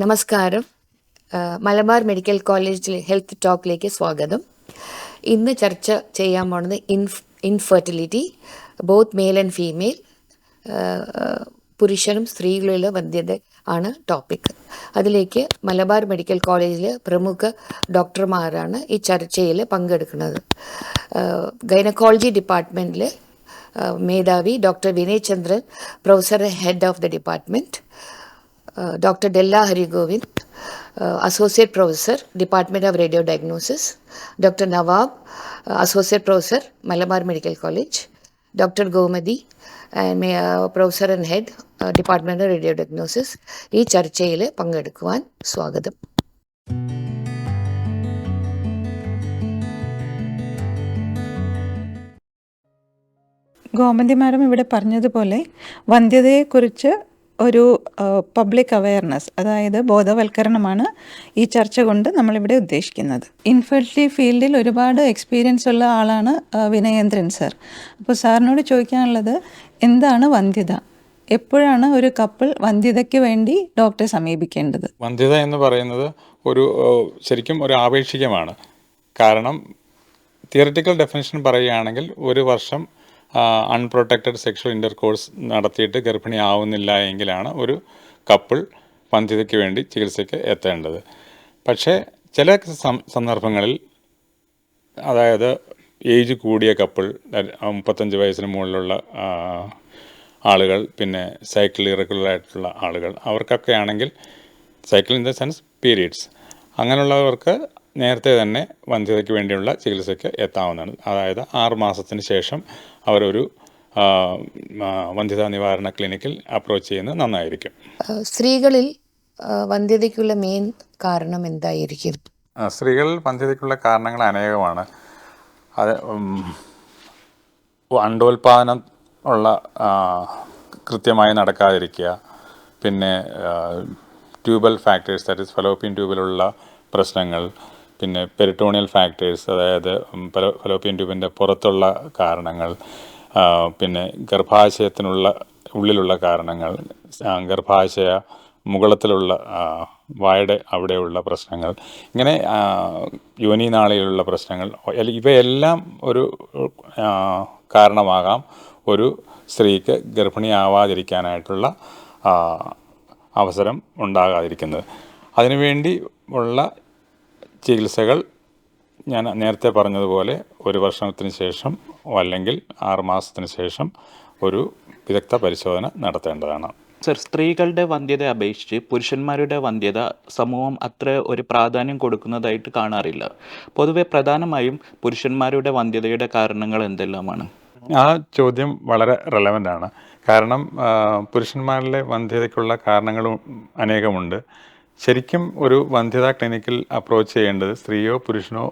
നമസ്കാരം. മലബാർ മെഡിക്കൽ കോളേജിലെ ഹെൽത്ത് ടോക്കിലേക്ക് സ്വാഗതം. ഇന്ന് ചർച്ച ചെയ്യാൻ പോണത് ഇൻഫ് infertility both male and female പുരുഷനും സ്ത്രീകളിലെ വന്ധ്യത ആണ് ടോപ്പിക്. അതിലേക്ക് മലബാർ മെഡിക്കൽ കോളേജിലെ പ്രമുഖ ഡോക്ടർമാരാണ് ഈ ചർച്ചയിൽ പങ്കെടുക്കുന്നത്. ഗൈനക്കോളജി ഡിപ്പാർട്ട്മെന്റിൽ മേധാവി doctor Vinay Chandran professor head of the department doctor Della Harigovind associate professor department of radio diagnosis doctor Nawab associate professor Malabar medical college doctor Gomathi professor and head department of radio diagnosis ഈ ചർച്ചയിൽ പങ്കെടുക്കുവാൻ സ്വാഗതം. Gomathi madam ഇവിടെ പറഞ്ഞതുപോലെ വന്ധ്യതയെക്കുറിച്ച് ഒരു public awareness അതായത് ബോധവൽക്കരണമാണ് ഈ ചർച്ച കൊണ്ട് നമ്മളിവിടെ ഉദ്ദേശിക്കുന്നത്. ഇൻഫെർട്ടിലിറ്റി ഫീൽഡിൽ ഒരുപാട് എക്സ്പീരിയൻസ് ഉള്ള ആളാണ് വിനയേന്ദ്രൻ സർ അപ്പോൾ സാറിനോട് ചോദിക്കാനുള്ളത് എന്താണ് വന്ധ്യത? എപ്പോഴാണ് ഒരു കപ്പിൾ വന്ധ്യതയ്ക്ക് വേണ്ടി ഡോക്ടറെ സമീപിക്കേണ്ടത്? വന്ധ്യത എന്ന് പറയുന്നത് ഒരു ശരിക്കും ഒരു ആപേക്ഷികമാണ്. കാരണം തിയററ്റിക്കൽ ഡെഫിനേഷൻ പറയുകയാണെങ്കിൽ ഒരു വർഷം അൺപ്രൊട്ടക്റ്റഡ് സെക്ഷൽ ഇന്റർകോഴ്സ് നടത്തിയിട്ട് ഗർഭിണി ആവുന്നില്ല എങ്കിലാണ് ഒരു കപ്പിൾ വന്ധ്യതയ്ക്ക് വേണ്ടി ചികിത്സയ്ക്ക് എത്തേണ്ടത്. പക്ഷേ ചില സന്ദർഭങ്ങളിൽ അതായത് ഏജ് കൂടിയ കപ്പിൾ മുപ്പത്തഞ്ച് വയസ്സിന് മുകളിലുള്ള ആളുകൾ പിന്നെ സൈക്കിൾ ഇറഗുലർ ആയിട്ടുള്ള ആളുകൾ അവർക്കൊക്കെ ആണെങ്കിൽ cycle in the sense periods അങ്ങനെയുള്ളവർക്ക് നേരത്തെ തന്നെ വന്ധ്യതയ്ക്ക് വേണ്ടിയുള്ള ചികിത്സയ്ക്ക് എത്താവുന്നതാണ്. അതായത് ആറ് മാസത്തിന് ശേഷം അവരൊരു വന്ധ്യതാ നിവാരണ ക്ലിനിക്കിൽ അപ്രോച്ച് ചെയ്യുന്നത് നന്നായിരിക്കും. സ്ത്രീകളിൽ വന്ധ്യതയ്ക്കുള്ള മെയിൻ കാരണം എന്തായിരിക്കും? സ്ത്രീകൾ സ്ത്രീകളിൽ വന്ധ്യതയ്ക്കുള്ള കാരണങ്ങൾ അനേകമാണ്. അത് അണ്ടോൽപാദനം ഉള്ള കൃത്യമായി നടക്കാതിരിക്കുക. പിന്നെ tubal factors that is fallopian ട്യൂബിലുള്ള പ്രശ്നങ്ങൾ. പിന്നെ പെരിട്ടോണിയൽ ഫാക്ടേഴ്സ് അതായത് പല ഫലോ ഫലോപ്പിയൻ ട്യൂബിന്റെ പുറത്തുള്ള കാരണങ്ങൾ പിന്നെ ഗർഭാശയത്തിനുള്ള ഉള്ളിലുള്ള കാരണങ്ങൾ ഗർഭാശയ മുകളത്തിലുള്ള വായുടെ അവിടെയുള്ള പ്രശ്നങ്ങൾ ഇങ്ങനെ യോനി നാളിലുള്ള പ്രശ്നങ്ങൾ ഇവയെല്ലാം ഒരു കാരണമാകാം ഒരു സ്ത്രീക്ക് ഗർഭിണിയാവാതിരിക്കാനായിട്ടുള്ള അവസരം ഉണ്ടാകാതിരിക്കുന്നത്. അതിനുവേണ്ടി ഉള്ള ചികിത്സകൾ ഞാൻ നേരത്തെ പറഞ്ഞതുപോലെ ഒരു വർഷത്തിന് ശേഷം അല്ലെങ്കിൽ ആറ് മാസത്തിന് ശേഷം ഒരു വിദഗ്ധ പരിശോധന നടത്തേണ്ടതാണ്. സർ സ്ത്രീകളുടെ വന്ധ്യത അപേക്ഷിച്ച് പുരുഷന്മാരുടെ വന്ധ്യത സമൂഹം അത്ര ഒരു പ്രാധാന്യം കൊടുക്കുന്നതായിട്ട് കാണാറില്ല. പൊതുവെ പ്രധാനമായും പുരുഷന്മാരുടെ വന്ധ്യതയുടെ കാരണങ്ങൾ എന്തെല്ലാമാണ്? ആ ചോദ്യം വളരെ റെലവന്റ് ആണ്. കാരണം പുരുഷന്മാരിലെ വന്ധ്യതയ്ക്കുള്ള കാരണങ്ങളും അനേകമുണ്ട്. ശരിക്കും ഒരു വന്ധ്യതാ ക്ലിനിക്കിൽ അപ്രോച്ച് ചെയ്യേണ്ടത് സ്ത്രീയോ പുരുഷനോ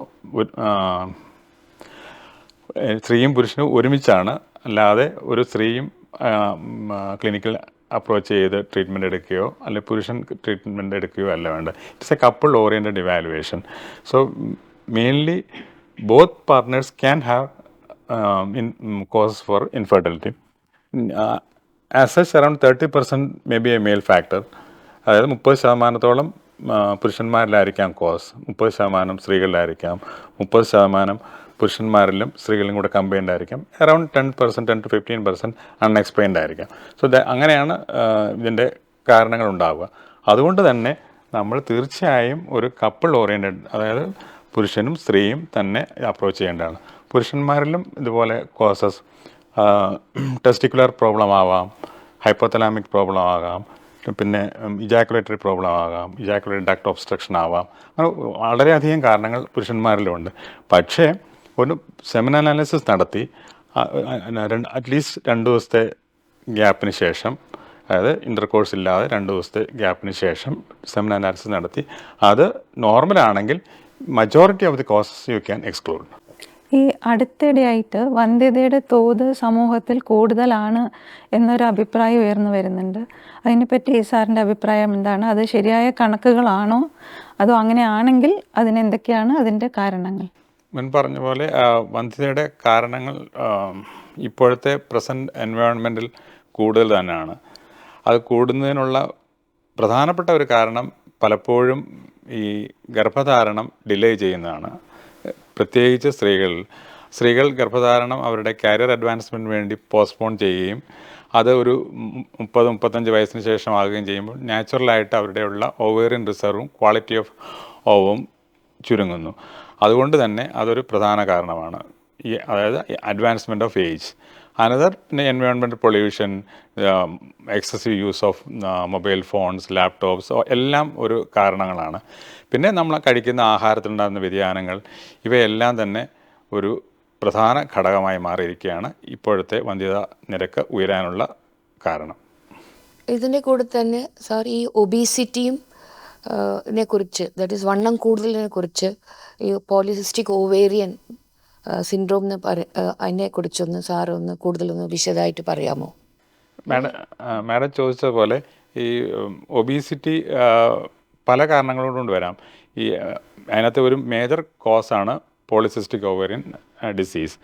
സ്ത്രീയും പുരുഷനും ഒരുമിച്ചാണ്. അല്ലാതെ ഒരു സ്ത്രീയും ക്ലിനിക്കിൽ അപ്രോച്ച് ചെയ്ത് ട്രീറ്റ്മെന്റ് എടുക്കുകയോ അല്ലെങ്കിൽ പുരുഷൻ ട്രീറ്റ്മെന്റ് എടുക്കുകയോ അല്ല വേണ്ട it's a couple oriented evaluation so mainly both partners can have in causes for infertility as such around thirty percent may be a male factor അതായത് മുപ്പത് ശതമാനത്തോളം പുരുഷന്മാരിലായിരിക്കാം കോസ്. മുപ്പത് ശതമാനം സ്ത്രീകളിലായിരിക്കാം. മുപ്പത് ശതമാനം പുരുഷന്മാരിലും സ്ത്രീകളിലും കൂടെ കമ്പൈൻഡ് ആയിരിക്കാം. Around ten percent ten to fifteen percent unexplained ആയിരിക്കാം. സോ അങ്ങനെയാണ് ഇതിന്റെ കാരണങ്ങൾ ഉണ്ടാവുക. അതുകൊണ്ട് തന്നെ നമ്മൾ തീർച്ചയായും ഒരു കപ്പിൾ ഓറിയന്റഡ് അതായത് പുരുഷനും സ്ത്രീയും തന്നെ അപ്രോച്ച് ചെയ്യേണ്ടതാണ്. പുരുഷന്മാരിലും ഇതുപോലെ കോസസ് ടെസ്റ്റിക്കുലർ പ്രോബ്ലം ആവാം ഹൈപ്പോതലാമിക് പ്രോബ്ലം ആകാം പിന്നെ ഇജാക്കുലേറ്ററി പ്രോബ്ലം ആകാം ഇജാക്കുലേറ്ററി ഡക്ട് ഒബ്സ്ട്രക്ഷൻ ആവാം. അങ്ങനെ വളരെയധികം കാരണങ്ങൾ പുരുഷന്മാരിലുണ്ട്. പക്ഷേ ഒരു സെമൻ അനാലിസിസ് നടത്തി അറ്റ്ലീസ്റ്റ് രണ്ട് ദിവസത്തെ ഗ്യാപ്പിന് ശേഷം അതായത് ഇന്റർകോഴ്സ് ഇല്ലാതെ രണ്ട് ദിവസത്തെ ഗ്യാപ്പിന് ശേഷം സെമൻ അനാലിസിസ് നടത്തി. അത് നോർമലാണെങ്കിൽ majority of the causes you can exclude ഈ അടുത്തിടെയായിട്ട് വന്ധ്യതയുടെ തോത് സമൂഹത്തിൽ കൂടുതലാണ് എന്നൊരു അഭിപ്രായം ഉയർന്നു വരുന്നുണ്ട്. അതിനെപ്പറ്റി ഈ സാറിന്റെ അഭിപ്രായം എന്താണ്? അത് ശരിയായ കണക്കുകളാണോ? അതോ അങ്ങനെയാണെങ്കിൽ അതിനെന്തൊക്കെയാണ് അതിന്റെ കാരണങ്ങൾ? മുൻ പറഞ്ഞ പോലെ വന്ധ്യതയുടെ കാരണങ്ങൾ ഇപ്പോഴത്തെ പ്രസന്റ് എൻവയോൺമെന്റിൽ കൂടുതൽ തന്നെയാണ്. അത് കൂടുന്നതിനുള്ള പ്രധാനപ്പെട്ട ഒരു കാരണം പലപ്പോഴും ഈ ഗർഭധാരണം ഡിലേ ചെയ്യുന്നതാണ്. പ്രത്യേകിച്ച് സ്ത്രീകൾ. സ്ത്രീകൾ ഗർഭധാരണം അവരുടെ കരിയർ അഡ്വാൻസ്മെന്റിന് വേണ്ടി പോസ്റ്റ്പോൺ ചെയ്യുകയും അത് ഒരു മുപ്പത് മുപ്പത്തഞ്ച് വയസ്സിന് ശേഷം ആകുകയും ചെയ്യുമ്പോൾ നാച്ചുറലായിട്ട് അവരുടെയുള്ള ഓവേറിയൻ റിസർവും ക്വാളിറ്റി ഓഫ് ഓവും ചുരുങ്ങുന്നു. അതുകൊണ്ട് തന്നെ അതൊരു പ്രധാന കാരണമാണ്. ഈ അതായത് അഡ്വാൻസ്മെന്റ് ഓഫ് ഏജ് അനദർ പിന്നെ environment pollution excessive use of mobile phones laptops എല്ലാം ഒരു കാരണങ്ങളാണ്. പിന്നെ നമ്മൾ കഴിക്കുന്ന ആഹാരത്തിലുണ്ടാകുന്ന വ്യതിയാനങ്ങൾ ഇവയെല്ലാം തന്നെ ഒരു പ്രധാന ഘടകമായി മാറിയിരിക്കുകയാണ് ഇപ്പോഴത്തെ വന്ധ്യതാ നിരക്ക് ഉയരാനുള്ള കാരണം. ഇതിന്റെ കൂടെ തന്നെ സാർ ഈ ഒബീസിറ്റിയും നെ കുറിച്ച് ദാറ്റ് ഈസ് വണ്ണം കൂടുതലിനെ കുറിച്ച് ഈ പോളിസിസ്റ്റിക് ഓവേറിയൻ സിൻഡ്രോം എന്ന് പറ അതിനെ കുറിച്ചൊന്ന് സാറൊന്ന് കൂടുതലൊന്ന് വിശദമായിട്ട് പറയാമോ? മാഡം മാഡം ചോദിച്ച പോലെ ഈ ഒബീസിറ്റി പല കാരണങ്ങളോടുകൊണ്ട് കൊണ്ട് വരാം. ഈ അതിനകത്ത് ഒരു മേജർ കോസാണ് പോളിസിസ്റ്റിക് ഓവേറിയൻ ഡിസീസ്.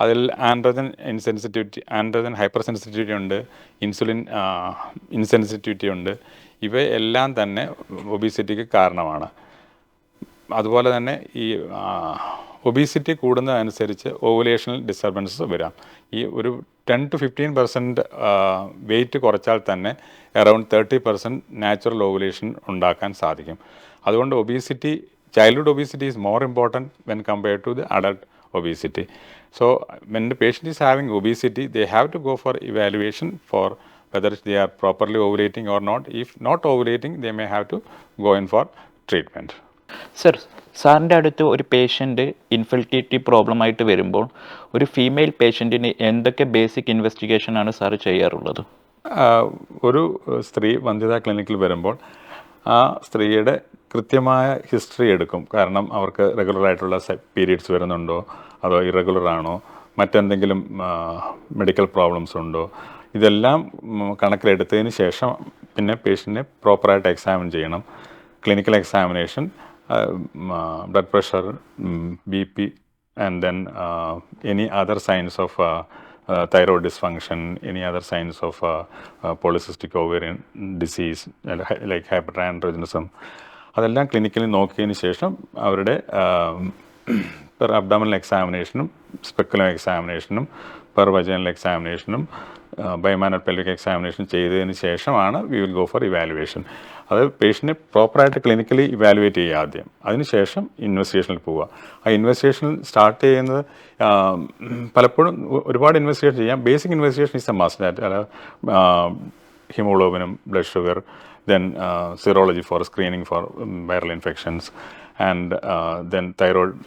അതിൽ androgen insensitivity androgen hyper sensitivity ഉണ്ട് ഇൻസുലിൻ ഇൻസെൻസിറ്റിവിറ്റി ഉണ്ട്. ഇവയെല്ലാം തന്നെ ഒബീസിറ്റിക്ക് കാരണമാണ്. അതുപോലെ തന്നെ ഈ ഒബീസിറ്റി കൂടുന്നതനുസരിച്ച് ഓവുലേഷണൽ ഡിസ്റ്റർബൻസസ് വരാം. ഈ ഒരു ten to fifteen percent weight കുറച്ചാൽ തന്നെ around thirty percent natural ovulation ഉണ്ടാക്കാൻ സാധിക്കും. അതുകൊണ്ട് obesity childhood obesity is more important when compared to the adult obesity. So when the patient is having obesity they have to go for evaluation for whether they are properly ovulating or not. If not ovulating they may have to go in for treatment. Sir സാറിന്റെ അടുത്ത് ഒരു patient infertility problem ആയിട്ട് വരുമ്പോൾ ഒരു female പേഷ്യന്റിന് എന്തൊക്കെ basic investigation ആണ് sir ചെയ്യാറുള്ളത്? ഒരു സ്ത്രീ വന്ധ്യതാ ക്ലിനിക്കിൽ വരുമ്പോൾ ആ സ്ത്രീയുടെ കൃത്യമായ ഹിസ്റ്ററി എടുക്കും. കാരണം അവർക്ക് റെഗുലറായിട്ടുള്ള പീരീഡ്സ് വരുന്നുണ്ടോ? അതോ ഇറഗുലർ ആണോ? മറ്റെന്തെങ്കിലും മെഡിക്കൽ പ്രോബ്ലംസ് ഉണ്ടോ? ഇതെല്ലാം കണക്കിലെടുത്തതിന് ശേഷം പിന്നെ പേഷ്യന്റിനെ പ്രോപ്പറായിട്ട് എക്സാമിൻ ചെയ്യണം. Clinical examination pressure B P and then uh, any other signs of uh, uh, thyroid dysfunction, any other signs of uh, uh, polycystic ovarian disease like hyperandrogenism അതെല്ലാം clinically നോക്കിയതിന് ശേഷം അവരുടെ പെർ അബ്ഡോമിനൽ എക്സാമിനേഷനും speculum എക്സാമിനേഷനും per vaginal എക്സാമിനേഷനും bimanual pelvic examination ചെയ്തതിന് ശേഷമാണ് we will go for evaluation അത് പേഷ്യന്റിനെ പ്രോപ്പറായിട്ട് ക്ലിനിക്കലി ഇവാലുവേറ്റ് ചെയ്യുക ആദ്യം അതിനുശേഷം ഇൻവെസ്റ്റിഗേഷനിൽ പോവുക ആ ഇൻവെസ്റ്റിഗേഷൻ സ്റ്റാർട്ട് ചെയ്യുന്നത് പലപ്പോഴും ഒരുപാട് ഇൻവെസ്റ്റിഗേഷൻ ചെയ്യാം basic investigation is a must that അല്ല ഹിമോഗ്ലോബിനും blood sugar then uh, serology for screening for um, viral infections, and uh, then thyroid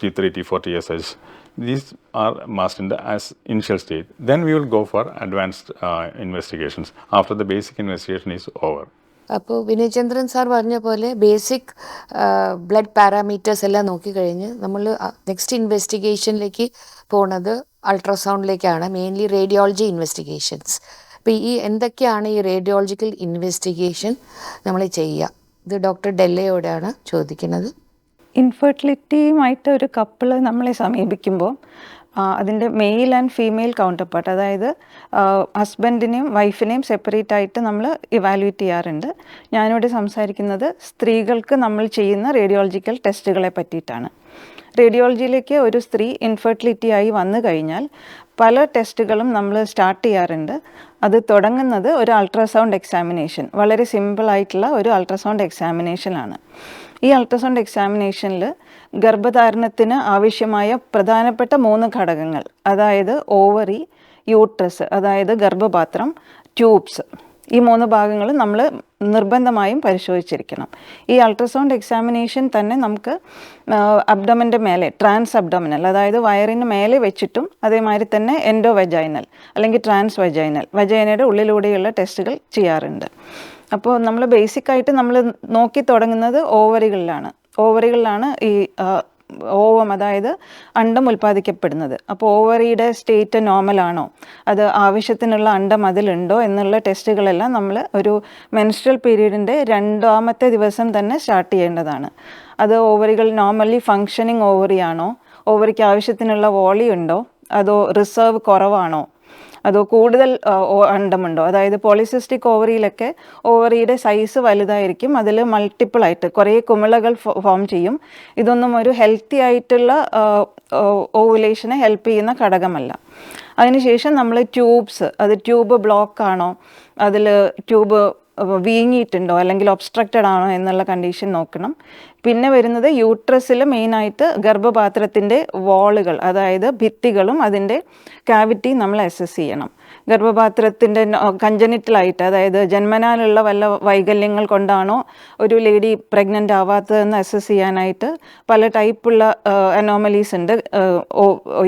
T3, T4, TSH. These are must in the as initial stage. Then we will go for advanced uh, investigations after the basic investigation is. അപ്പോൾ Vinayachandran sir പറഞ്ഞ പോലെ basic blood parameters എല്ലാം നോക്കിക്കഴിഞ്ഞ് നമ്മൾ next ഇൻവെസ്റ്റിഗേഷനിലേക്ക് പോണത് അൾട്രാസൗണ്ടിലേക്കാണ് mainly radiology investigations അപ്പോൾ ഈ എന്തൊക്കെയാണ് ഈ റേഡിയോളജിക്കൽ ഇൻവെസ്റ്റിഗേഷൻ നമ്മൾ ചെയ്യുക? ഇത് ഡോക്ടർ ഡെല്ലയോടാണ് ചോദിക്കുന്നത്. ഇൻഫെർട്ടിലിറ്റിയുമായിട്ട് ഒരു കപ്പിൾ നമ്മളെ സമീപിക്കുമ്പോൾ അതിന്റെ male and female counter part അതായത് ഹസ്ബൻഡിനെയും വൈഫിനെയും സെപ്പറേറ്റ് ആയിട്ട് നമ്മൾ ഇവാലുവേറ്റ് ചെയ്യാറുണ്ട്. ഞാനിവിടെ സംസാരിക്കുന്നത് സ്ത്രീകൾക്ക് നമ്മൾ ചെയ്യുന്ന റേഡിയോളജിക്കൽ ടെസ്റ്റുകളെ പറ്റിയിട്ടാണ്. റേഡിയോളജിയിലേക്ക് ഒരു സ്ത്രീ ഇൻഫെർട്ടിലിറ്റി ആയി വന്നു കഴിഞ്ഞാൽ പല ടെസ്റ്റുകളും നമ്മൾ സ്റ്റാർട്ട് ചെയ്യാറുണ്ട്. അത് തുടങ്ങുന്നത് ഒരു അൾട്രാസൗണ്ട് എക്സാമിനേഷൻ വളരെ സിമ്പിളായിട്ടുള്ള ഒരു അൾട്രാസൗണ്ട് എക്സാമിനേഷനാണ് ഈ അൾട്രാസൗണ്ട് എക്സാമിനേഷനിൽ ഗർഭധാരണത്തിന് ആവശ്യമായ പ്രധാനപ്പെട്ട മൂന്ന് ഘടകങ്ങൾ. അതായത് ഓവറി യൂട്രസ് അതായത് ഗർഭപാത്രം ട്യൂബ്സ് ഈ മൂന്ന് ഭാഗങ്ങൾ നമ്മൾ നിർബന്ധമായും പരിശോധിച്ചിരിക്കണം. ഈ അൾട്രാസൗണ്ട് എക്സാമിനേഷൻ തന്നെ നമുക്ക് അബ്ഡമന്റെ മേലെ ട്രാൻസ് അബ്ഡമിനൽ അതായത് വയറിന് മേലെ വെച്ചിട്ടും അതേമാതിരി തന്നെ എൻഡോ വെജൈനൽ അല്ലെങ്കിൽ ട്രാൻസ് വെജൈനൽ വെജൈനയുടെ ഉള്ളിലൂടെയുള്ള ടെസ്റ്റുകൾ ചെയ്യാറുണ്ട്. അപ്പോൾ നമ്മൾ ബേസിക്കായിട്ട് നമ്മൾ നോക്കി തുടങ്ങുന്നത് ഓവറികളിലാണ് ഓവറികളിലാണ് ഈ ഓവം അതായത് അണ്ടം ഉൽപ്പാദിക്കപ്പെടുന്നത്. അപ്പോൾ ഓവറിയുടെ സ്റ്റേറ്റ് നോർമലാണോ അത് ആവശ്യത്തിനുള്ള അണ്ടം അതിലുണ്ടോ എന്നുള്ള ടെസ്റ്റുകളെല്ലാം നമ്മൾ ഒരു മെൻസ്ട്രൽ പീരീഡിന്റെ രണ്ടാമത്തെ ദിവസം തന്നെ സ്റ്റാർട്ട് ചെയ്യേണ്ടതാണ്. അത് ഓവറികൾ നോർമലി ഫങ്ഷനിങ് ഓവറിയാണോ ഓവറിക്ക് ആവശ്യത്തിനുള്ള വോളി ഉണ്ടോ? അതോ റിസർവ് കുറവാണോ? അതോ കൂടുതൽ അണ്ടമുണ്ടോ? അതായത് പോളിസിസ്റ്റിക് ഓവറിയിലൊക്കെ ഓവറിയുടെ സൈസ് വലുതായിരിക്കും. അതിൽ മൾട്ടിപ്പിൾ ആയിട്ട് കുറേ കുമിളകൾ ഫോം ചെയ്യും. ഇതൊന്നും ഒരു ഹെൽത്തി ആയിട്ടുള്ള ഓവുലേഷനെ ഹെൽപ്പ് ചെയ്യുന്ന ഘടകമല്ല. അതിനുശേഷം നമ്മൾ ട്യൂബ്സ് അത് ട്യൂബ് ബ്ലോക്ക് ആണോ? അതിൽ ട്യൂബ് വീങ്ങിയിട്ടുണ്ടോ അല്ലെങ്കിൽ ഒബ്സ്ട്രക്റ്റഡ് ആണോ എന്നുള്ള കണ്ടീഷൻ നോക്കണം. പിന്നെ വരുന്നത് യൂട്രസിൽ മെയിനായിട്ട് ഗർഭപാത്രത്തിന്റെ വാളുകൾ അതായത് ഭിത്തികളും അതിന്റെ കാവിറ്റി നമ്മൾ അസസ് ചെയ്യണം. ഗർഭപാത്രത്തിന്റെ കഞ്ചനിറ്റലായിട്ട് അതായത് ജന്മനാലുള്ള വല്ല വൈകല്യങ്ങൾ കൊണ്ടാണോ ഒരു ലേഡി പ്രഗ്നന്റ് ആവാത്തതെന്ന് അസസ് ചെയ്യാനായിട്ട് പല ടൈപ്പുള്ള അനോമലീസ് ഉണ്ട്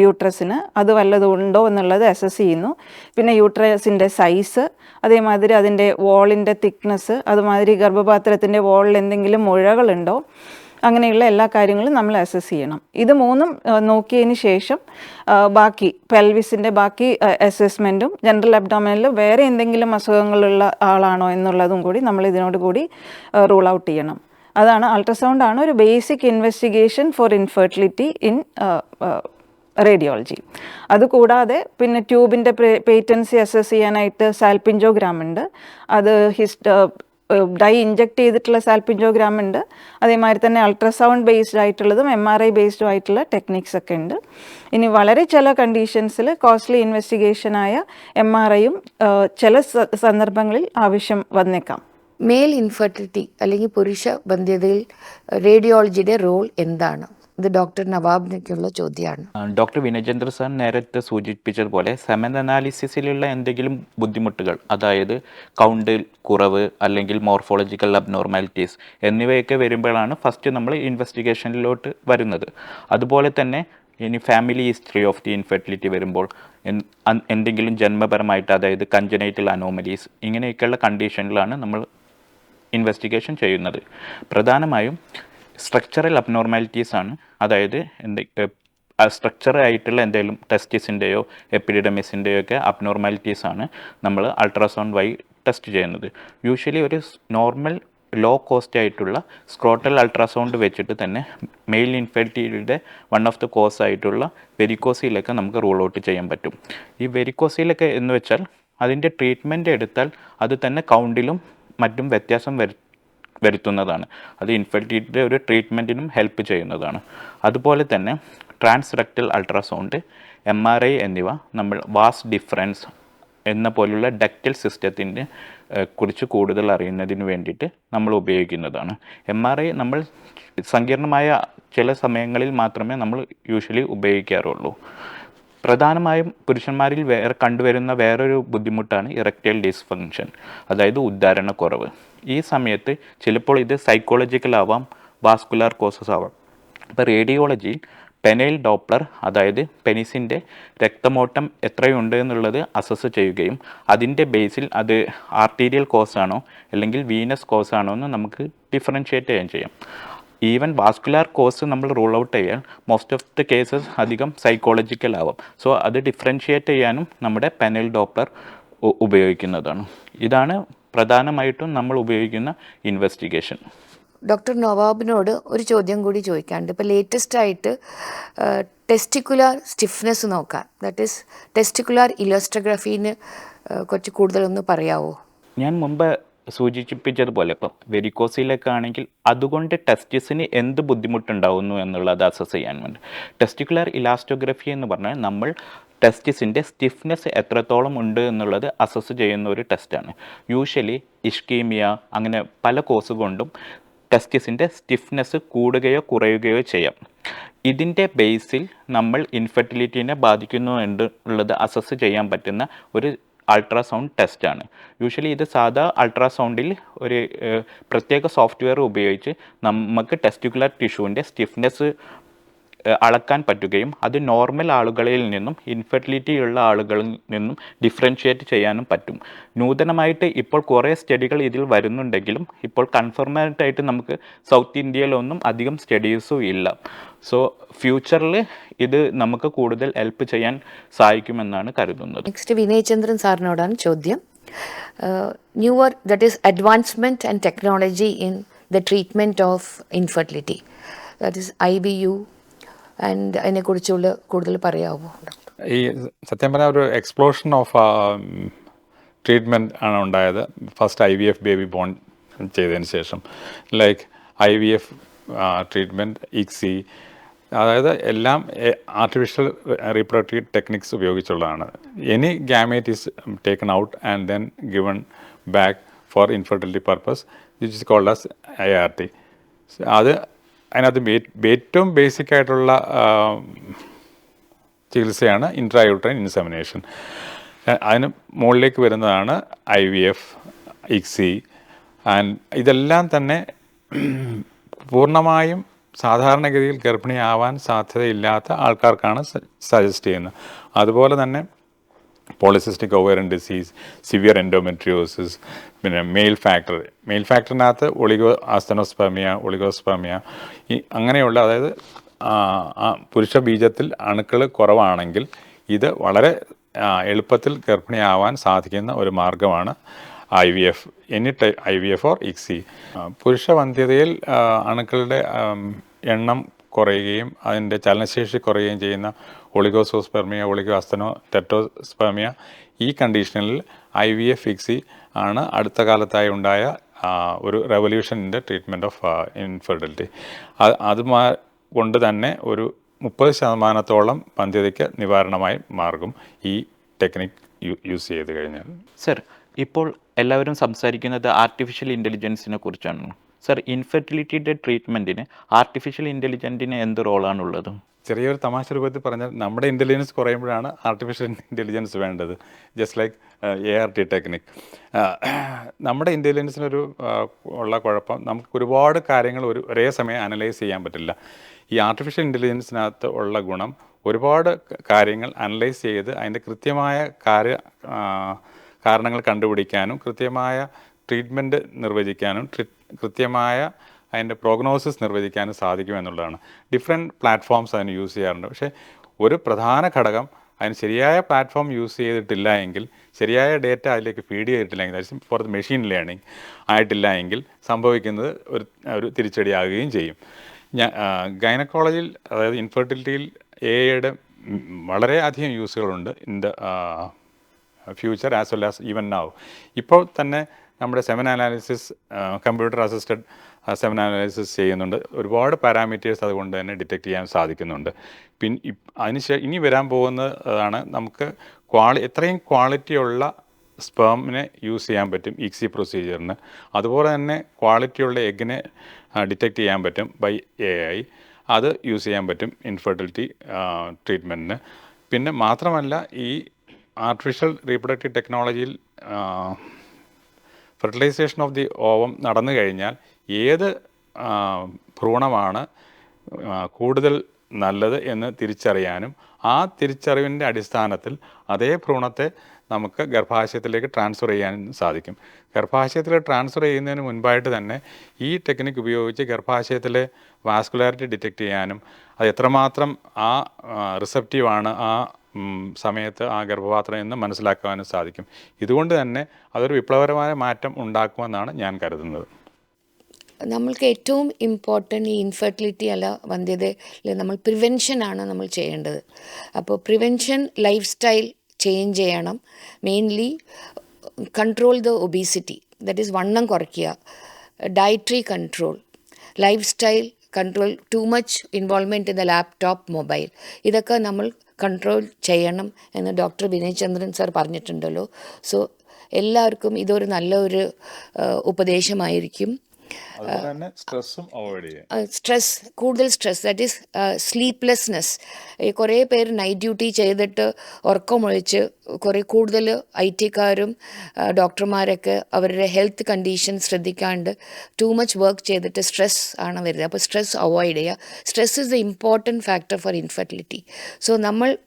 യൂട്രസിന് അത് വല്ലതുണ്ടോ എന്നുള്ളത് അസസ് ചെയ്യുന്നു. പിന്നെ യൂട്രസിന്റെ സൈസ് അതേമാതിരി അതിന്റെ വോളിന്റെ തിക്നെസ് അതുമാതിരി ഗർഭപാത്രത്തിന്റെ വോളിൽ എന്തെങ്കിലും മുഴകളുണ്ടോ? അങ്ങനെയുള്ള എല്ലാ കാര്യങ്ങളും നമ്മൾ അസസ് ചെയ്യണം. ഇത് മൂന്നും നോക്കിയതിന് ശേഷം ബാക്കി പെൽവിസിന്റെ ബാക്കി അസസ്മെന്റും ജനറൽ അബ്ഡോമിനിൽ വേറെ എന്തെങ്കിലും അസുഖങ്ങളുള്ള ആളാണോ എന്നുള്ളതും കൂടി നമ്മൾ ഇതിനോട് കൂടി റൂൾ ഔട്ട് ചെയ്യണം. അതാണ് അൾട്രാസൗണ്ട് ആണ് ഒരു basic investigation for infertility in radiology അതുകൂടാതെ പിന്നെ ട്യൂബിന്റെ പേറ്റൻസി അസസ് ചെയ്യാനായിട്ട് സാൽപിഞ്ചോഗ്രാം ഉണ്ട് അത് ഹിസ്റ്റ് ഡൈ ഇഞ്ചെക്ട് ചെയ്തിട്ടുള്ള സാൽപ്പിഞ്ചോഗ്രാം ഉണ്ട്. അതേമാതിരി തന്നെ അൾട്രാസൗണ്ട് ബേസ്ഡ് ആയിട്ടുള്ളതും എം ആർ ഐ ബേസ്ഡും ആയിട്ടുള്ള ടെക്നിക്സ് ഒക്കെ ഉണ്ട്. ഇനി വളരെ ചില കണ്ടീഷൻസിൽ കോസ്റ്റ്ലി ഇൻവെസ്റ്റിഗേഷനായ എം ആർ ഐയും ചില സന്ദർഭങ്ങളിൽ ആവശ്യം വന്നേക്കാം. മെയിൽ ഇൻഫെർട്ടിലിറ്റി അല്ലെങ്കിൽ പുരുഷ ബന്ധ്യതയിൽ റേഡിയോളജിയുടെ റോൾ എന്താണ്? ഇത് ഡോക്ടർ നവാബിനൊക്കെയുള്ള ചോദ്യമാണ്. ഡോക്ടർ വിനയചന്ദ്ര സാർ നേരത്തെ സൂചിപ്പിച്ചതുപോലെ സെമൻ അനാലിസിസിലുള്ള എന്തെങ്കിലും ബുദ്ധിമുട്ടുകൾ അതായത് കൗണ്ട് കുറവ് അല്ലെങ്കിൽ മോർഫോളജിക്കൽ അബ്നോർമാലിറ്റീസ് എന്നിവയൊക്കെ വരുമ്പോഴാണ് ഫസ്റ്റ് നമ്മൾ ഇൻവെസ്റ്റിഗേഷനിലോട്ട് വരുന്നത്. അതുപോലെ തന്നെ ഇനി family history of the infertility വരുമ്പോൾ എന്തെങ്കിലും ജന്മപരമായിട്ട് അതായത് കഞ്ചനൈറ്റൽ അനോമലീസ് ഇങ്ങനെയൊക്കെയുള്ള കണ്ടീഷനിലാണ് നമ്മൾ ഇൻവെസ്റ്റിഗേഷൻ ചെയ്യുന്നത്. പ്രധാനമായും സ്ട്രക്ചറൽ അബ്നോർമാലിറ്റീസ് ആണ്. അതായത് എന്ത് സ്ട്രക്ചർ ആയിട്ടുള്ള എന്തെങ്കിലും ടെസ്റ്റിസിന്റെയോ എപ്പിഡിഡമിസിന്റെയോ ഒക്കെ അബ്നോർമാലിറ്റീസ് ആണ് നമ്മൾ അൾട്രാസൗണ്ട് വഴി ടെസ്റ്റ് ചെയ്യുന്നത്. യൂഷ്വലി ഒരു നോർമൽ ലോ കോസ്റ്റ് ആയിട്ടുള്ള സ്ക്രോട്ടൽ അൾട്രാസൗണ്ട് വെച്ചിട്ട് തന്നെ മെയിൽ ഇൻഫെർട്ടിലിറ്റിയുടെ വൺ ഓഫ് ദ കോസ് ആയിട്ടുള്ള വെരിക്കോസിലൊക്കെ നമുക്ക് റൂൾ ഔട്ട് ചെയ്യാൻ പറ്റും. ഈ വെരിക്കോസിലൊക്കെ എന്ന് വെച്ചാൽ അതിന്റെ ട്രീറ്റ്മെന്റ് എടുത്താൽ അത് തന്നെ കൗണ്ടിലും മറ്റും വ്യത്യാസം വരു വരുത്തുന്നതാണ്. അത് ഇൻഫെർട്ടിലിറ്റിയുടെ ഒരു ട്രീറ്റ്മെന്റിനും ഹെൽപ്പ് ചെയ്യുന്നതാണ്. അതുപോലെ തന്നെ transrectal ultrasound M R I എന്നിവ നമ്മൾ വാസ് ഡിഫറൻസ് എന്ന പോലുള്ള ഡക്റ്റൽ സിസ്റ്റത്തിന്റെ കുറിച്ച് കൂടുതൽ അറിയുന്നതിന് വേണ്ടിയിട്ട് നമ്മൾ ഉപയോഗിക്കുന്നതാണ്. എം ആർ ഐ നമ്മൾ സങ്കീർണമായ ചില സമയങ്ങളിൽ മാത്രമേ നമ്മൾ യൂഷ്വലി ഉപയോഗിക്കാറുള്ളൂ. പ്രധാനമായും പുരുഷന്മാരിൽ വേറെ കണ്ടുവരുന്ന വേറൊരു ബുദ്ധിമുട്ടാണ് ഇറക്റ്റൈൽ ഡിസ്ഫങ്ഷൻ അതായത് ഉദ്ധാരണക്കുറവ്. ഈ സമയത്ത് ചിലപ്പോൾ ഇത് സൈക്കോളജിക്കൽ ആവാം വാസ്കുലാർ കോസസ് ആവാം. ഇപ്പോൾ റേഡിയോളജിയിൽ പെനൈൽ ഡോപ്ലർ അതായത് പെനിസിന്റെ രക്തമോട്ടം എത്രയുണ്ട് എന്നുള്ളത് അസസ് ചെയ്യുകയും അതിന്റെ ബേസിൽ അത് ആർട്ടീരിയൽ കോസാണോ അല്ലെങ്കിൽ വീനസ് കോസാണോ എന്ന് നമുക്ക് ഡിഫറൻഷ്യേറ്റ് ചെയ്യാൻ ചെയ്യാം. ഈവൻ വാസ്കുലാർ കോസ് നമ്മൾ റൂൾ ഔട്ട് ചെയ്യാൻ മോസ്റ്റ് ഓഫ് ദി കേസസ് അധികം സൈക്കോളജിക്കൽ ആവും. സോ അത് ഡിഫറൻഷ്യേറ്റ് ചെയ്യാനും നമ്മുടെ പെനൽ ഡോപ്ലർ ഉപയോഗിക്കുന്നതാണ്. ഇതാണ് പ്രധാനമായിട്ടും നമ്മൾ ഉപയോഗിക്കുന്ന ഇൻവെസ്റ്റിഗേഷൻ ഡോക്ടർ നവാബിനോട് ഒരു ചോദ്യം കൂടി ചോദിക്കാനുണ്ട്. ഇപ്പോൾ ലേറ്റസ്റ്റ് ആയിട്ട് ടെസ്റ്റിക്കുലാർ സ്റ്റിഫ്നെസ് നോക്കാം. ദാറ്റ് ഈസ് ടെസ്റ്റിക്കുലാർ ഇലോസ്ട്രഗ്രഫീന് കുറച്ച് കൂടുതലൊന്ന് പറയാവോ? ഞാൻ മുമ്പ് സൂചിപ്പിച്ചതുപോലെ ഇപ്പം വെരിക്കോസിലൊക്കെ ആണെങ്കിൽ അതുകൊണ്ട് ടെസ്റ്റിസിന് എന്ത് ബുദ്ധിമുട്ടുണ്ടാവുന്നു എന്നുള്ളത് അസസ് ചെയ്യാൻ വേണ്ടി. ടെസ്റ്റിക്കുലർ ഇലാസ്റ്റോഗ്രഫി എന്ന് പറഞ്ഞാൽ നമ്മൾ ടെസ്റ്റിസിന്റെ സ്റ്റിഫ്നെസ് എത്രത്തോളം ഉണ്ട് എന്നുള്ളത് അസസ് ചെയ്യുന്ന ഒരു ടെസ്റ്റാണ് യൂഷ്വലി ഇഷ്കീമിയ അങ്ങനെ പല കോസ് കൊണ്ടും ടെസ്റ്റിസിന്റെ സ്റ്റിഫ്നെസ് കൂടുകയോ കുറയുകയോ ചെയ്യാം. ഇതിന്റെ ബേസിൽ നമ്മൾ ഇൻഫെർട്ടിലിറ്റീനെ ബാധിക്കുന്നു എന്നുള്ളത് അസസ് ചെയ്യാൻ പറ്റുന്ന ഒരു അൾട്രാസൗണ്ട് ടെസ്റ്റാണ് യൂഷ്വലി ഇത് സാധാ അൾട്രാസൗണ്ടിൽ ഒരു പ്രത്യേക സോഫ്റ്റ്വെയർ ഉപയോഗിച്ച് നമുക്ക് ടെസ്റ്റിക്കുലർ ടിഷ്യൂവിന്റെ സ്റ്റിഫ്നെസ് അളക്കാൻ പറ്റുകയും അത് നോർമൽ ആളുകളിൽ നിന്നും ഇൻഫെർട്ടിലിറ്റി ഉള്ള ആളുകളിൽ നിന്നും ഡിഫറൻഷ്യേറ്റ് ചെയ്യാനും പറ്റും. നൂതനമായിട്ട് ഇപ്പോൾ കുറേ സ്റ്റഡികൾ ഇതിൽ വരുന്നുണ്ടെങ്കിലും ഇപ്പോൾ കൺഫർമായിട്ടായിട്ട് നമുക്ക് സൗത്ത് ഇന്ത്യയിലൊന്നും അധികം സ്റ്റഡീസും ഇല്ല. സോ ഫ്യൂച്ചറിൽ ഇത് നമുക്ക് കൂടുതൽ ഹെൽപ്പ് ചെയ്യാൻ സഹായിക്കുമെന്നാണ് കരുതുന്നത്. നെക്സ്റ്റ് വിനയചന്ദ്രൻ സാറിനോടാണ് ചോദ്യം. Newer that is advancement and technology in the treatment of infertility that is I B U and അതിനെക്കുറിച്ചുള്ള കൂടുതൽ പറയാമോ ഡോക്ടർ ഈ സത്യം പറഞ്ഞാൽ ഒരു എക്സ്പ്ലോഷൻ ഓഫ് ട്രീറ്റ്മെന്റ് ആണ് ഉണ്ടായത്. First I V F baby born ചെയ്തതിന് ശേഷം. Like I V F treatment ICSI അതായത് എല്ലാം artificial reproductive techniques ഉപയോഗിച്ചുള്ളതാണ്. Any gamete is taken out and then given back for infertility purpose which is called as I R T അത് അതിനകത്ത് ഏറ്റവും basic ആയിട്ടുള്ള ചികിത്സയാണ് intrauterine insemination അതിന് മുകളിലേക്ക് വരുന്നതാണ് I V F ICSI and ഇതെല്ലാം തന്നെ പൂർണമായും സാധാരണഗതിയിൽ ഗർഭിണിയാവാൻ സാധ്യതയില്ലാത്ത ആൾക്കാർക്കാണ് സജസ്റ്റ് ചെയ്യുന്നത്. അതുപോലെ തന്നെ polycystic ovarian disease severe endometriosis പിന്നെ മെയിൽ ഫാക്ടർ മെയിൽ ഫാക്ടറിനകത്ത് ഒളിഗോ ആസ്തനോസ്പെർമിയ ഒളിഗോസ്പെർമിയ ഈ അങ്ങനെയുള്ള അതായത് പുരുഷ ബീജത്തിൽ അണുക്കൾ കുറവാണെങ്കിൽ ഇത് വളരെ എളുപ്പത്തിൽ ഗർഭിണിയാവാൻ സാധിക്കുന്ന ഒരു മാർഗമാണ് I V F any tie I V F or ICSI പുരുഷ വന്ധ്യതയിൽ അണുക്കളുടെ എണ്ണം കുറയുകയും അതിന്റെ ചലനശേഷി കുറയുകയും ചെയ്യുന്ന ഒളിഗോസോസ്പെർമിയ ഒളിഗോ അസ്തനോ ടെറ്റോസ്പെർമിയ ഈ കണ്ടീഷനിൽ ഐ വി എഫ് ഫിക്സി ആണ് അടുത്ത കാലത്തായി ഉണ്ടായ ഒരു ദ ട്രീറ്റ്മെന്റ് ഓഫ് ഇൻഫെർട്ടിലിറ്റി. അത് അത് കൊണ്ട് തന്നെ ഒരു മുപ്പത് ശതമാനത്തോളം വന്ധ്യതയ്ക്ക് നിവാരണമായി മാർഗം ഈ ടെക്നിക് യൂസ് ചെയ്ത് കഴിഞ്ഞാൽ. സർ ഇപ്പോൾ എല്ലാവരും സംസാരിക്കുന്നത് ആർട്ടിഫിഷ്യൽ ഇന്റലിജൻസിനെ കുറിച്ചാണ്. സർ ഇൻഫെർട്ടിലിറ്റിയുടെ ട്രീറ്റ്മെന്റിന് ആർട്ടിഫിഷ്യൽ ഇന്റലിജന്റിന് എന്ത് റോളാണുള്ളത്? ചെറിയൊരു തമാശ രൂപത്തിൽ പറഞ്ഞാൽ നമ്മുടെ ഇന്റലിജൻസ് കുറയുമ്പോഴാണ് ആർട്ടിഫിഷ്യൽ ഇന്റലിജൻസ് വേണ്ടത്. Just like A R T technique നമ്മുടെ ഇന്റലിജൻസിനൊരു ഉള്ള കുഴപ്പം നമുക്ക് ഒരുപാട് കാര്യങ്ങൾ ഒരു ഒരേ സമയം അനലൈസ് ചെയ്യാൻ പറ്റില്ല. ഈ ആർട്ടിഫിഷ്യൽ ഇന്റലിജൻസിനകത്ത് ഉള്ള ഗുണം ഒരുപാട് കാര്യങ്ങൾ അനലൈസ് ചെയ്ത് അതിന്റെ കൃത്യമായ കാര്യ കാരണങ്ങൾ കണ്ടുപിടിക്കാനും കൃത്യമായ ട്രീറ്റ്മെന്റ് നിർവചിക്കാനും കൃത്യമായ അതിന്റെ പ്രോഗ്നോസിസ് നിർവചിക്കാനും സാധിക്കുമെന്നുള്ളതാണ് ഡിഫറെന്റ് പ്ലാറ്റ്ഫോംസ് അതിന് യൂസ് ചെയ്യാറുണ്ട്. പക്ഷേ ഒരു പ്രധാന ഘടകം അതിന് ശരിയായ പ്ലാറ്റ്ഫോം യൂസ് ചെയ്തിട്ടില്ല എങ്കിൽ ശരിയായ ഡേറ്റ അതിലേക്ക് ഫീഡ് ചെയ്തിട്ടില്ലെങ്കിൽ ഫോർ മെഷീൻ ലേണിംഗ് ആയിട്ടില്ല എങ്കിൽ സംഭവിക്കുന്നത് ഒരു ഒരു തിരിച്ചടിയാകുകയും ചെയ്യും. ഞാൻ ഗൈനക്കോളജിയിൽ അതായത് ഇൻഫെർട്ടിലിറ്റിയിൽ എ വളരെ അധികം യൂസുകളുണ്ട് in the future as well as even now ഇപ്പോൾ തന്നെ നമ്മുടെ semen analysis computer assisted semen analysis ചെയ്യുന്നുണ്ട്. ഒരുപാട് പാരാമീറ്റേഴ്സ് അതുകൊണ്ട് തന്നെ ഡിറ്റക്ട് ചെയ്യാൻ സാധിക്കുന്നുണ്ട്. പിൻ അതിന് ശേ ഇനി വരാൻ പോകുന്നതാണ് നമുക്ക് ക്വാളി എത്രയും ക്വാളിറ്റിയുള്ള സ്പേമിനെ യൂസ് ചെയ്യാൻ പറ്റും ഇക്സി പ്രൊസീജിയറിന്. അതുപോലെ തന്നെ ക്വാളിറ്റിയുള്ള എഗ്ഗിനെ ഡിറ്റക്റ്റ് ചെയ്യാൻ പറ്റും ബൈ എ ഐ. അത് യൂസ് ചെയ്യാൻ പറ്റും ഇൻഫെർട്ടിലിറ്റി ട്രീറ്റ്മെന്റിന് പിന്നെ മാത്രമല്ല ഈ ആർട്ടിഫിഷ്യൽ റീപ്രൊഡക്റ്റീവ് ടെക്നോളജിയിൽ ഫെർട്ടിലൈസേഷൻ ഓഫ് ദി ഓവം നടന്നു കഴിഞ്ഞാൽ ഏത് ഭ്രൂണമാണ് കൂടുതൽ നല്ലത് എന്ന് തിരിച്ചറിയാനും ആ തിരിച്ചറിവിന്റെ അടിസ്ഥാനത്തിൽ അതേ ഭ്രൂണത്തെ നമുക്ക് ഗർഭാശയത്തിലേക്ക് ട്രാൻസ്ഫർ ചെയ്യാനും സാധിക്കും. ഗർഭാശയത്തിൽ ട്രാൻസ്ഫർ ചെയ്യുന്നതിന് മുൻപായിട്ട് തന്നെ ഈ ടെക്നിക്ക് ഉപയോഗിച്ച് ഗർഭാശയത്തിലെ വാസ്കുലാരിറ്റി ഡിറ്റക്റ്റ് ചെയ്യാനും അത് എത്രമാത്രം ആ റിസപ്റ്റീവാണ് ആ സമയത്ത് ആ ഗർഭപാത്രം എന്ന് മനസ്സിലാക്കുവാനും സാധിക്കും. ഇതുകൊണ്ട് തന്നെ അതൊരു വിപ്ലവകരമായ മാറ്റം ഉണ്ടാക്കുമെന്നാണ് ഞാൻ കരുതുന്നത്. നമ്മൾക്ക് ഏറ്റവും ഇമ്പോർട്ടന്റ് ഈ ഇൻഫെർട്ടിലിറ്റി അല്ല വന്ധ്യതയിൽ നമ്മൾ പ്രിവെൻഷനാണ് നമ്മൾ ചെയ്യേണ്ടത്. അപ്പോൾ പ്രിവെൻഷൻ ലൈഫ് സ്റ്റൈൽ ചേഞ്ച് ചെയ്യണം. Mainly control the obesity that is വണ്ണം കുറയ്ക്കുക. Dietary control lifestyle control too much involvement in the laptop mobile ഇതൊക്കെ നമ്മൾ കൺട്രോൾ ചെയ്യണം എന്ന് ഡോക്ടർ വിനയ് ചന്ദ്രൻ സാർ പറഞ്ഞിട്ടുണ്ടല്ലോ. സോ എല്ലാവർക്കും ഇതൊരു നല്ലൊരു ഉപദേശമായിരിക്കും. സ്ട്രെസ് കൂടുതൽ സ്ട്രെസ് ദാറ്റ് ഈസ് സ്ലീപ്ലെസ്നെസ് കുറേ പേര് നൈറ്റ് ഡ്യൂട്ടി ചെയ്തിട്ട് ഉറക്കമൊഴിച്ച് കുറേ കൂടുതൽ ഐ ടിക്കാരും ഡോക്ടർമാരൊക്കെ അവരുടെ ഹെൽത്ത് കണ്ടീഷൻ ശ്രദ്ധിക്കാണ്ട് ടു മച്ച് വർക്ക് ചെയ്തിട്ട് സ്ട്രെസ് ആണ് വരുന്നത്. അപ്പോൾ സ്ട്രെസ് അവോയ്ഡ് ചെയ്യുക. Stress is the important factor for infertility so നമ്മൾ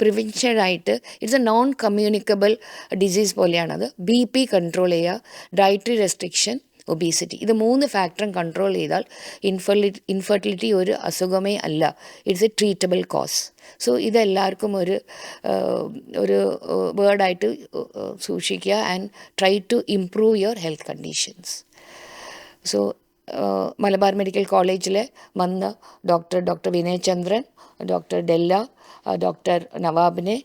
പ്രിവെൻഷനായിട്ട് it's a non communicable disease പോലെയാണത്. B P control ചെയ്യുക. ഡയറ്ററി റെസ്ട്രിക്ഷൻ ഒബീസിറ്റി ഇത് മൂന്ന് ഫാക്ടറും കൺട്രോൾ ചെയ്താൽ ഇൻഫെർലി ഇൻഫെർട്ടിലിറ്റി ഒരു അസുഖമേ അല്ല. It's a treatable cause so ഇതെല്ലാവർക്കും ഒരു ഒരു വേർഡായിട്ട് സൂക്ഷിക്കുക and try to improve your health conditions so Malabar medical കോളേജിലെ വന്ന doctor doctor Vinayachandran doctor Della doctor നവാബിനെ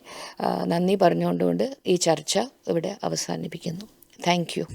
നന്ദി പറഞ്ഞുകൊണ്ടുകൊണ്ട് ഈ ചർച്ച ഇവിടെ അവസാനിപ്പിക്കുന്നു. Thank you